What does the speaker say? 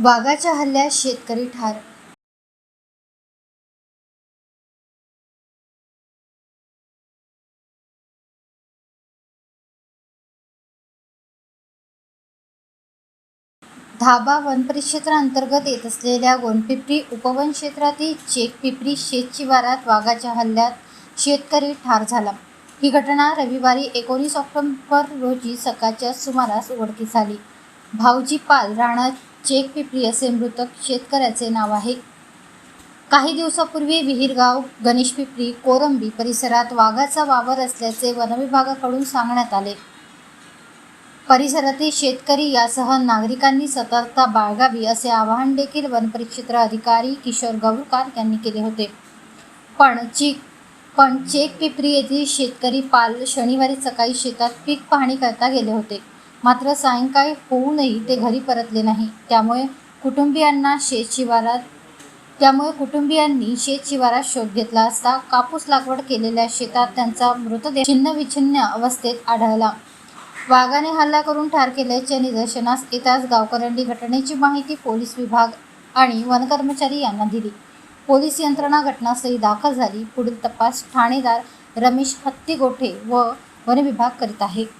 वाघाच्या हल्ल्यात शेतकरी ठार धाबा वनपरिक्षेत्रांतर्गत येत असलेल्या गोंडपिपरी उपवन क्षेत्रातील चेकपिपरी शेतशिवारात वाघाच्या हल्ल्यात शेतकरी ठार झाला. ही घटना रविवारी एकोणीस ऑक्टोबर रोजी सकाळच्या सुमारास उघडकीस आली. भाऊजी पाल राणा चेक पिपरी असे मृतक शेतकऱ्याचे नाव आहे. काही दिवसापूर्वी विहीरगाव गणेशपिपरी कोरंबी परिसरात वाघाचा वावर असल्याचे वनविभागाकडून सांगण्यात आले. परिसरातील शेतकरी यासह नागरिकांनी सतर्कता बाळगावी असे आवाहन देखील वनपरिक्षेत्र अधिकारी किशोर गौरकार यांनी केले होते. पण चीक पण चेक पिपरी येथील शेतकरी पाल शनिवारी सकाळी शेतात पीक पाहणी करता गेले होते. मात्र सायंकाळी होऊनही ते घरी परतले नाही. त्यामुळे कुटुंबियांना शेत शिवारात त्यामुळे कुटुंबियांनी शेत शिवारात शोध घेतला असता कापूस लागवड केलेल्या शेतात त्यांचा मृतदेह छिन्नविछिन्न अवस्थेत आढळला. वाघाने हल्ला करून ठार केल्याच्या निदर्शनास येताच गावकऱ्यांनी घटनेची माहिती पोलीस विभाग आणि वनकर्मचारी यांना दिली. पोलीस यंत्रणा घटनास्थळी दाखल झाली. पुढील तपास ठाणेदार रमेश हत्तीगोठे व वनविभाग करीत आहे.